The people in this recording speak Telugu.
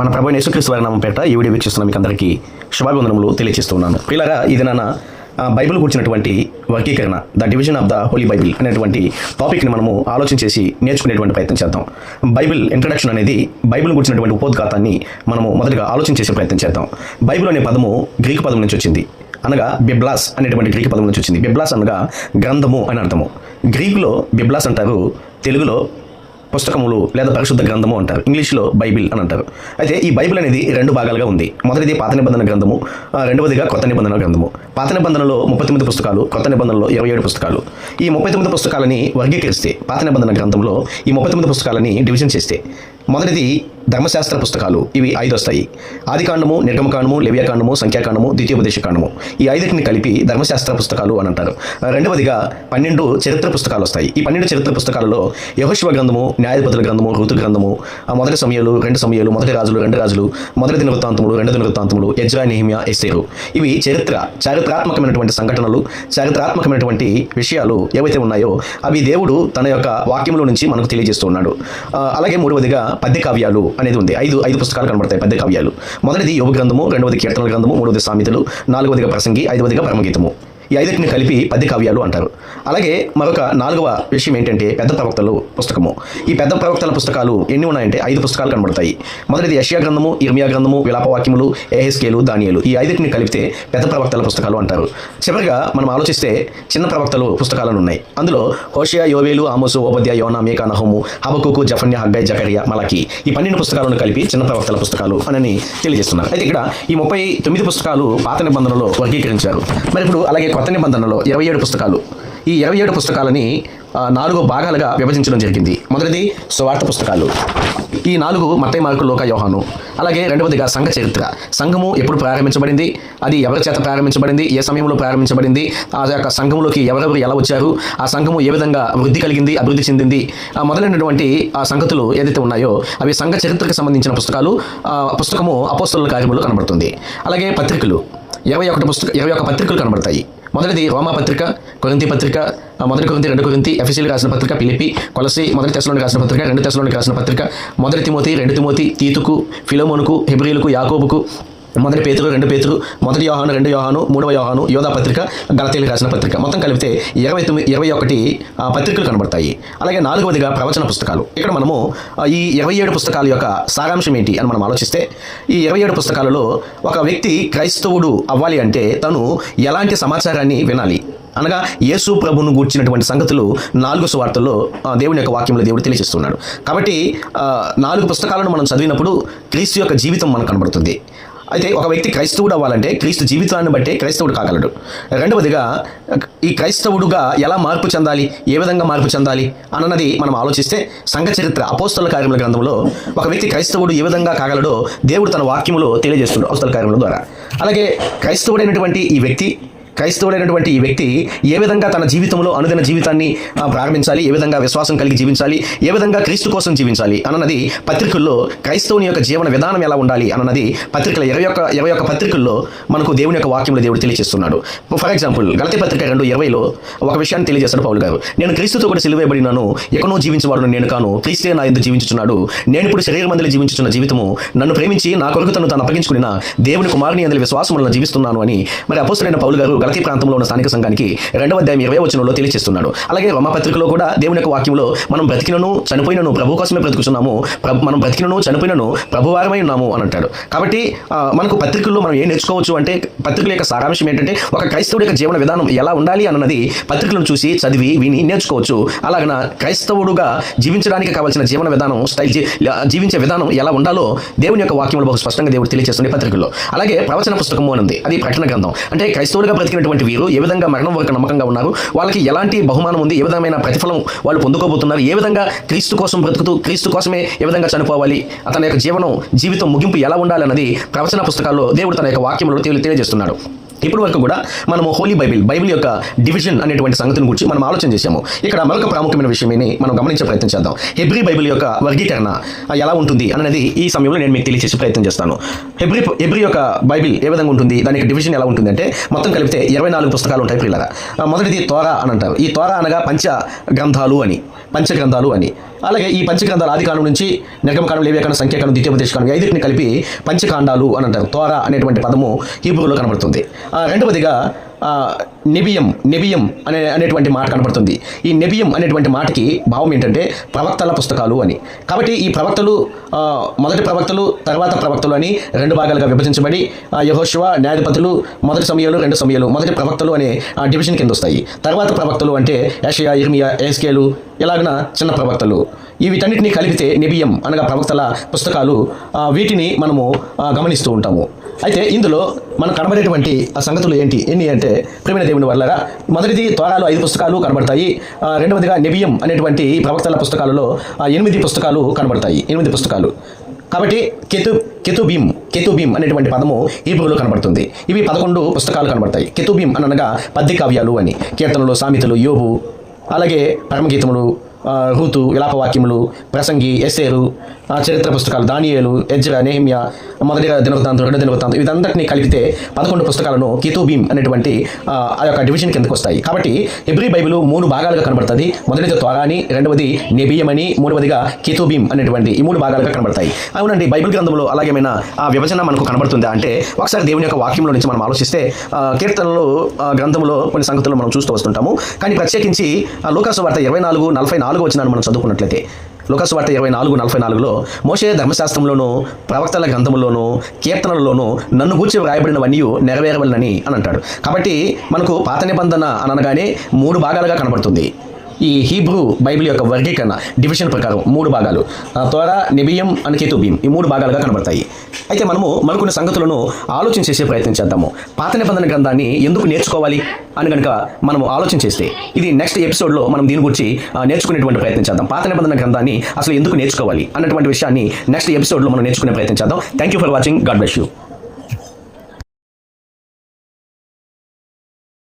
మన ప్రభు యేసుక్రీస్తు వారి నామం పేట ఈ వీడియో వీక్షిస్తున్న మీకు అందరికీ శుభాభివందనములు తెలియజేస్తున్నాను పిల్లగా ఇది నాన్న బైబిల్ కూర్చున్నటువంటి వర్గీకరణ the division of the holy Bible అనేటువంటి టాపిక్ని మనము ఆలోచన చేసి నేర్చుకునేటువంటి ప్రయత్నం చేద్దాం. బైబిల్ ఇంట్రడక్షన్ అనేది బైబిల్ కూర్చున్నటువంటి ఉపోద్ఘాతాన్ని మనము మొదటగా ఆలోచన చేసే ప్రయత్నం చేద్దాం. బైబిల్ అనే పదము గ్రీక్ పదం నుంచి వచ్చింది. అనగా బిబ్లాస్ అనేటువంటి గ్రీక్ పదం నుంచి వచ్చింది. బిబ్లాస్ అనగా గ్రంథము అని అర్థము. గ్రీకులో బిబ్లాస్ అంటారు తెలుగులో పుస్తకములు లేదా పరిశుద్ధ గ్రంథము అంటారు. ఇంగ్లీష్లో బైబిల్ అని అంటారు. అయితే ఈ బైబిల్ అనేది రెండు భాగాలుగా ఉంది. మొదటిది పాత నిబంధన గ్రంథము రెండవదిగా కొత్త నిబంధన గ్రంథము. పాత నిబంధనలో ముప్పై తొమ్మిది పుస్తకాలు కొత్త నిబంధనలో ఇరవై ఏడు పుస్తకాలు. ఈ ముప్పై తొమ్మిది పుస్తకాలని వర్గీకరిస్తే పాత నిబంధన గ్రంథంలో ఈ ముప్పై తొమ్మిది పుస్తకాలని డివిజన్ చేస్తే మొదటిది ధర్మశాస్త్ర పుస్తకాలు ఇవి ఐదు వస్తాయి ఆదికాండము నిర్గమకాండము లెవ్యాకాండము సంఖ్యాకాండము ద్వితీయోపదేశకాండము. ఈ ఐదుటిని కలిపి ధర్మశాస్త్ర పుస్తకాలు అని అంటారు. రెండవదిగా పన్నెండు చరిత్ర పుస్తకాలు వస్తాయి. ఈ పన్నెండు చరిత్ర పుస్తకాలలో యహోశివ గ్రంథము న్యాయపతుల గ్రంథము ఋతు గ్రంథము మొదటి సమయాలు రెండు సమయాలు మొదటి రాజులు రెండు రాజులు మొదటి దినవృత్తాంతములు రెండు దినవృత్తాంతములు ఎజ్రా నెహిమియా ఎస్సేరు ఇవి చరిత్ర చారిత్రాత్మకమైనటువంటి సంఘటనలు చారిత్రాత్మకమైనటువంటి విషయాలు ఏవైతే ఉన్నాయో అవి దేవుడు తన యొక్క వాక్యంలో నుంచి మనకు తెలియజేస్తూ ఉన్నాడు. అలాగే మూడవదిగా పద్య కావ్యాలు అనేది ఉంది. ఐదు ఐదు పుస్తకాలు కనబడతాయి పెద్ద కావ్యాలు. మొదటిది యోగ గ్రంథము రెండవది కీర్తనల గ్రంథము మూడవది సామెతలు నాలుగవదిగా ప్రసంగి ఐదవదిగా పరమగీతము. ఈ ఐదుటిని కలిపి పద్య కావ్యాలు అంటారు. అలాగే మరొక నాలుగవ విషయం ఏంటంటే పెద్ద ప్రవక్తలు పుస్తకము. ఈ పెద్ద ప్రవక్తల పుస్తకాలు ఎన్ని ఉన్నాయంటే ఐదు పుస్తకాలు కనబడతాయి. మొదటిది యషియా గ్రంథము ఇర్మియా గ్రంథము విలాపవాక్యములు ఏహెస్కేలు దానియలు ఈ ఐదుటిని కలిపితే పెద్ద ప్రవక్తల పుస్తకాలు అంటారు. చివరిగా మనం ఆలోచిస్తే చిన్న ప్రవక్తలు పుస్తకాలను ఉన్నాయి. అందులో హోషియా యోవేలు ఆమోసు ఓబద్య యోనా మేకా నహోము హబకుకు జఫన్య హగ్గై జకరియా మలకి ఈ పన్నెండు పుస్తకాలను కలిపి చిన్న ప్రవక్తల పుస్తకాలు అని తెలియజేస్తున్నారు. అయితే ఇక్కడ ఈ ముప్పై తొమ్మిది పుస్తకాలు పాత నిబంధనలో వర్గీకరించారు. మరి ఇప్పుడు అలాగే కొత్త నిబంధనలో ఇరవై ఏడు పుస్తకాలు. ఈ ఇరవై ఏడు పుస్తకాలని నాలుగు భాగాలుగా విభజించడం జరిగింది. మొదటిది సువార్త పుస్తకాలు. ఈ నాలుగు మత్తై మార్కు లోక యోహాను. అలాగే రెండవదిగా సంఘ చరిత్ర. సంఘము ఎప్పుడు ప్రారంభించబడింది? అది ఎవరి చేత ప్రారంభించబడింది? ఏ సమయంలో ప్రారంభించబడింది? ఆ యొక్క సంఘంలోకి ఎవరెవరు ఎలా వచ్చారు? ఆ సంఘము ఏ విధంగా వృద్ధి కలిగింది అభివృద్ధి చెందింది? మొదలైనటువంటి ఆ సంగతులు ఏదైతే ఉన్నాయో అవి సంఘ చరిత్రకు సంబంధించిన పుస్తకాలు. ఆ పుస్తకము అపోస్తుల కార్యములు కనబడుతుంది. అలాగే పత్రికలు. ఇరవై ఒకటి పుస్తక ఇరవై ఒక పత్రికలు కనబడతాయి. మొదటిది రోమా పత్రిక కొరింతి పత్రిక మొదటి కొరింతి రెండు కొరింతి ఎఫ్ఎస్సీలు రాసిన పత్రిక పిలిపి కొలసి మొదటి తెశలోనికి రాసిన పత్రిక రెండు తెశలోనికి రాసిన పత్రిక మొదటి తిమోతి రెండు తిమోతి తీతుకు ఫిలోమోనుకు హెబ్రియులకు యాకోబుకు మొదటి పేతురు రెండు పేతురు మొదటి యోహాను రెండు యోహాను మూడవ యోహాను యోధా పత్రిక గలతీలు రాసిన పత్రిక. మొత్తం కలిపితే ఇరవై తొమ్మిది ఇరవై ఒకటి పత్రికలు కనబడతాయి. అలాగే నాలుగవదిగా ప్రవచన పుస్తకాలు. ఇక్కడ మనము ఈ ఇరవై ఏడు పుస్తకాల యొక్క సారాంశం ఏంటి అని మనం ఆలోచిస్తే ఈ ఇరవై ఏడు పుస్తకాలలో ఒక వ్యక్తి క్రైస్తవుడు అవ్వాలి అంటే తను ఎలాంటి సమాచారాన్ని వినాలి? అనగా యేసు ప్రభును గూర్చినటువంటి సంగతులు నాలుగు సువార్తల్లో దేవుని యొక్క వాక్యంలో దేవుడు తెలియజేస్తున్నాడు. కాబట్టి నాలుగు పుస్తకాలను మనం చదివినప్పుడు క్రీస్తు యొక్క జీవితం మనకు కనబడుతుంది. అయితే ఒక వ్యక్తి క్రైస్తవుడు అవ్వాలంటే క్రీస్తు జీవితాన్ని బట్టే క్రైస్తవుడు కాగలడు. రెండవదిగా ఈ క్రైస్తవుడుగా ఎలా మార్పు చెందాలి? ఏ విధంగా మార్పు చెందాలి? అన్నది మనం ఆలోచిస్తే సంఘ చరిత్ర అపోస్తల కార్యముల గ్రంథంలో ఒక వ్యక్తి క్రైస్తవుడు ఏ విధంగా కాగలడో దేవుడు తన వాక్యములో తెలియజేస్తున్నాడు అపోస్తల కార్యముల ద్వారా. అలాగే క్రైస్తవుడైనటువంటి ఈ వ్యక్తి క్రైస్తవుడైనటువంటి ఈ వ్యక్తి ఏ విధంగా తన జీవితంలో అనుదిన జీవితాన్ని ప్రారంభించాలి ఏ విధంగా విశ్వాసం కలిగి జీవించాలి ఏ విధంగా క్రీస్తు కోసం జీవించాలి అన్నది పత్రికల్లో క్రైస్తవుని యొక్క జీవన విధానం ఎలా ఉండాలి అన్నది పత్రికల ఇరవై ఒక్క ఇరవై ఒక్క పత్రికల్లో మనకు దేవుని యొక్క వాక్యంలో దేవుడు తెలియజేస్తున్నాడు ఫర్ ఎగ్జాంపుల్ గలతి పత్రిక రెండు ఇరవైలో ఒక విషయాన్ని తెలియజేస్తాడు పౌలు గారు. నేను క్రీస్తుతో కూడా సిలువేయబడినాను ఎక్కడో జీవించేవాడు నేను కాను క్రీస్తే నా ఎందుకు జీవించుచున్నాడు. నేను ఇప్పుడు శరీర మందిలో జీవించుచున్న జీవితము నన్ను ప్రేమించి నా కొరకు తను తను అప్పగించుకున్న దేవుని కుమారుని అందులో విశ్వాసం వలన జీవిస్తున్నాను అని మరి అపోసరైన పౌలు గారు ప్రతి ప్రాంతంలో ఉన్న స్థానిక సంఘానికి రెండవ అధ్యాయం ఇరవై వచనంలో తెలియజేస్తున్నాడు అలాగే రోమా పత్రికలో కూడా దేవుని యొక్క వాక్యంలో మనం బ్రతికినను చనిపోయినను ప్రభు కోసమే బ్రతుకుతున్నాము మనం బ్రతికినను చనిపోయినను ప్రభువారమై ఉన్నాము అని అంటాడు. కాబట్టి మనకు పత్రికల్లో మనం ఏం నేర్చుకోవచ్చు అంటే పత్రికల యొక్క సారాంశం ఏంటంటే ఒక క్రైస్తవుడి యొక్క జీవన విధానం ఎలా ఉండాలి అన్నది పత్రికలను చూసి చదివి విని నేర్చుకోవచ్చు. అలాగన క్రైస్తవుడుగా జీవించడానికి కావాల్సిన జీవన విధానం స్టైల్ జీవించే విధానం ఎలా ఉండాలో దేవుని యొక్క వాక్యంలో బహు స్పష్టంగా దేవుడు తెలియజేస్తుంది పత్రికల్లో. అలాగే ప్రవచన పుస్తకము అని ఉంది. అది ప్రకటన గ్రంథం. అంటే క్రైస్తవులుగా బ్రతికినటువంటి వీరు ఏ విధంగా మరణం వరకు నమ్మకంగా ఉన్నారు? వాళ్ళకి ఎలాంటి బహుమానం ఉంది? ఏ విధమైన ప్రతిఫలం వాళ్ళు పొందుకోబోతున్నారు? ఏ విధంగా క్రీస్తు కోసం బ్రతుకుతూ క్రీస్తు కోసమే ఏ విధంగా చనిపోవాలి? అతని యొక్క జీవనం జీవితం ముగింపు ఎలా ఉండాలి అన్నది ప్రవచన పుస్తకాల్లో దేవుడు తన యొక్క వాక్యంలో తెలియజేస్తున్నాడు. ఇప్పటి వరకు కూడా మనము హోలీ బైబిల్ బైబిల్ యొక్క డివిజన్ అనేటువంటి సంగతిని గురించి మనం ఆలోచన చేశాము. ఇక్కడ మరొక ప్రాముఖ్యమైన విషయమని మనం గమనించే ప్రయత్నం చేద్దాం. హెబ్రి బైబిల్ యొక్క వర్గీకరణ ఎలా ఉంటుంది అనేది ఈ సమయంలో నేను మీకు తెలియచేసి ప్రయత్నం చేస్తాను. హెబ్రి హెబ్రి యొక్క బైబిల్ ఏ విధంగా ఉంటుంది? దానికి డివిజన్ ఎలా ఉంటుంది అంటే మొత్తం కలిపితే ఇరవై నాలుగు పుస్తకాలు ఉంటాయి పిల్లగా మొదటిది తోరా అని అంటారు. ఈ తోరా అనగా పంచ గ్రంథాలు అని పంచ గ్రంథాలు అని. అలాగే ఈ పంచగ్రంథాలు ఆది కాలం నుంచి నిర్గమకాండం లేవ్యకాండం సంఖ్యాకాండం ద్వితీయోపదేశకాండం ఈ ఐదుటిని కలిపి పంచకాండాలు అని అంటారు. తోరా అనేటువంటి పదము హీబ్రూలో కనబడుతుంది. రెండవదిగా నిబియం నెబియం నెబియం అనే అనేటువంటి మాట కనబడుతుంది ఈ నెబియం అనేటువంటి మాటకి భావం ఏంటంటే ప్రవక్తల పుస్తకాలు అని. కాబట్టి ఈ ప్రవక్తలు మొదటి ప్రవక్తలు తర్వాత ప్రవక్తలు అని రెండు భాగాలుగా విభజించబడి ఆ, న్యాయధిపతులు మొదటి సమయాలు రెండు సమయాలు మొదటి ప్రవక్తలు అనే ఆ, డివిజన్ కింద వస్తాయి. తర్వాత ప్రవక్తలు అంటే యషయా ఇర్మియా ఏస్కేలు ఇలాగన చిన్న ప్రవక్తలు. ఈ వీటన్నిటిని కలిపితే నిబియం అనగా ప్రవక్తల పుస్తకాలు వీటిని మనము గమనిస్తూ ఉంటాము. అయితే ఇందులో మనం కనబడేటువంటి ఆ సంగతులు ఏంటి? ఎన్ని అంటే ప్రేమిన దేవుని వల్లగా మొదటిది త్వరాలు ఐదు పుస్తకాలు కనబడతాయి. రెండవదిగా నెబియం అనేటువంటి ప్రవక్తల పుస్తకాలలో ఎనిమిది పుస్తకాలు కనబడతాయి. ఎనిమిది పుస్తకాలు. కాబట్టి కెతు కెతుబీం కెతుబీం అనేటువంటి పదము ఈ హీబ్రూలో కనబడుతుంది. ఇవి పదకొండు పుస్తకాలు కనబడతాయి. కెతుబీం అనగా పద్య కావ్యాలు అని. కీర్తనలు సామెతలు యోబు అలాగే పరమగీతములు ఆ, విలాపవాక్యములు ప్రసంగి ఎస్సేరు చరిత్ర పుస్తకాలు దానియేలు ఎజ్ర నేహిమ్య మొదటిగా దినవృత్తాంతం రెండో దినవృత్తాంతం ఇదంతటినీ కలిపితే పదకొండు పుస్తకాలను కితూబీం అనేటువంటి ఆ యొక్క డివిజన్ కిందకు వస్తాయి. కాబట్టి ఎబ్రి బైబిల్ మూడు భాగాలుగా కనబడుతుంది. మొదటిది త్వరాని రెండవది నెబియమని మూడవదిగా కితూబీం అనేటువంటి ఈ మూడు భాగాలుగా కనబడతాయి. అవునండి బైబిల్ గ్రంథంలో అలాగేమైనా ఆ విభజన మనకు కనబడుతుందా అంటే ఒకసారి దేవుని యొక్క వాక్యంలో నుంచి మనం ఆలోచిస్తే కీర్తనలు గ్రంథంలో కొన్ని సంగతులు మనం చూస్తూ వస్తుంటాము. కానీ ప్రత్యేకించి ఆ లోకాసు వార్త ఇరవై నాలుగు నలభై నాలుగు వచ్చిన మనం చదువుకున్నట్లయితే లుకస్ వార్త ఇరవై నాలుగు నలభై నాలుగులో మోషే ధర్మశాస్త్రంలోనూ ప్రవక్తల గ్రంథంలోనూ కీర్తనలలోనూ నన్ను గూర్చి వ్రాయబడినవన్నీ నెరవేరవలనని అని అంటాడు. కాబట్టి మనకు పాత నిబంధన అనగానే మూడు భాగాలుగా కనబడుతుంది. ఈ హీబ్రూ బైబిల్ యొక్క వర్గీకరణ డివిజన్ ప్రకారం మూడు భాగాలు. త్వర నిబియం అని కేతుబియం ఈ మూడు భాగాలుగా కనబడతాయి. అయితే మనము మరికొన్ని సంగతులను ఆలోచన చేసే ప్రయత్నం చేద్దాము. పాత నిబంధన గ్రంథాన్ని ఎందుకు నేర్చుకోవాలి అని కనుక మనము ఆలోచన చేస్తే ఇది నెక్స్ట్ ఎపిసోడ్లో మనం దీని గురించి ఆ, నేర్చుకునేటువంటి ప్రయత్నం చేద్దాం. పాత నిబంధన గ్రంథాన్ని అసలు ఎందుకు నేర్చుకోవాలి అన్నటువంటి విషయాన్ని నెక్స్ట్ ఎపిసోడ్లో మనం నేర్చుకునే ప్రయత్నం చేద్దాం. Thank you for watching God bless you